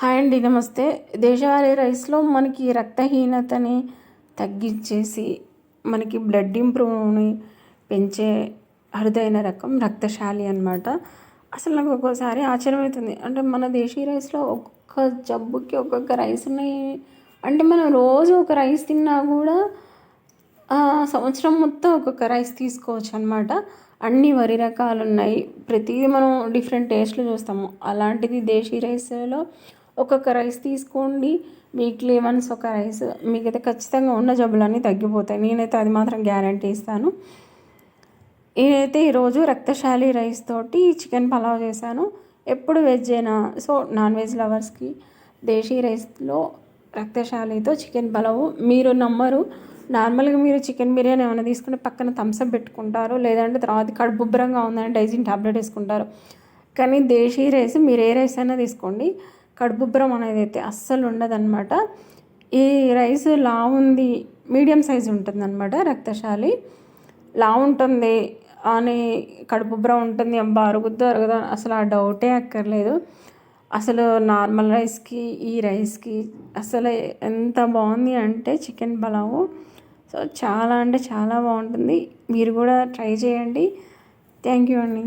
Hi అండి నమస్తే. దేశవాళీ రైస్లో మనకి రక్తహీనతని తగ్గించేసి మనకి బ్లడ్ ఇంప్రూవ్ని పెంచే అరుదైన రకం రక్తశాలి అనమాట అసలు నాకు ఒక్కోసారి ఆశ్చర్యమవుతుంది. అంటే మన దేశీ రైస్లో ఒక్కొక్క జబ్బుకి ఒక్కొక్క రైస్ ఉన్నాయి. అంటే మనం రోజు ఒక రైస్ తిన్నా కూడా సంవత్సరం మొత్తం ఒక్కొక్క రైస్ తీసుకోవచ్చు అనమాట అన్ని వరి రకాలు ఉన్నాయి ప్రతిదీ మనం డిఫరెంట్ టేస్ట్లు చూస్తాము. అలాంటిది దేశీ రైస్లో ఒక్కొక్క రైస్ తీసుకోండి. వీక్లీ వన్స్ ఒక రైస్ మీకైతే ఖచ్చితంగా ఉన్న జబ్బులన్నీ తగ్గిపోతాయి. నేనైతే అది మాత్రం గ్యారంటీ ఇస్తాను. నేనైతే ఈరోజు రక్తశాలి రైస్ తోటి చికెన్ పలావ్ చేశాను. ఎప్పుడు వెజ్ అయినా సో నాన్ వెజ్ లవర్స్కి దేశీ రైస్లో రక్తశాలితో చికెన్ పలావ్ మీరు నమ్మరు. నార్మల్గా మీరు చికెన్ బిర్యానీ ఏమైనా తీసుకుంటే పక్కన థమ్స్అప్ పెట్టుకుంటారు లేదంటే తర్వాత కడుపుబ్బరంగా ఉందని డైజిన్ టాబ్లెట్ వేసుకుంటారు. కానీ దేశీ రైస్ మీరు ఏ రైస్ అయినా తీసుకోండి. కడుపుబ్బరం అనేది అయితే అస్సలు ఉండదన్నమాట. ఈ రైస్ లా ఉంది మీడియం సైజ్ ఉంటుందన్నమాట రక్తశాలి. లా ఉంటుంది అని కడుపుబ్బరం ఉంటుంది అబ్బా అరుగుద్దో అరుగుదో అసలు ఆ డౌటే అక్కర్లేదు. అసలు నార్మల్ రైస్కి ఈ రైస్కి అసలు ఎంత బాగుంది అంటే చికెన్ పలావు. సో చాలా అంటే చాలా బాగుంటుంది మీరు కూడా ట్రై చేయండి. థ్యాంక్ యూ అండి.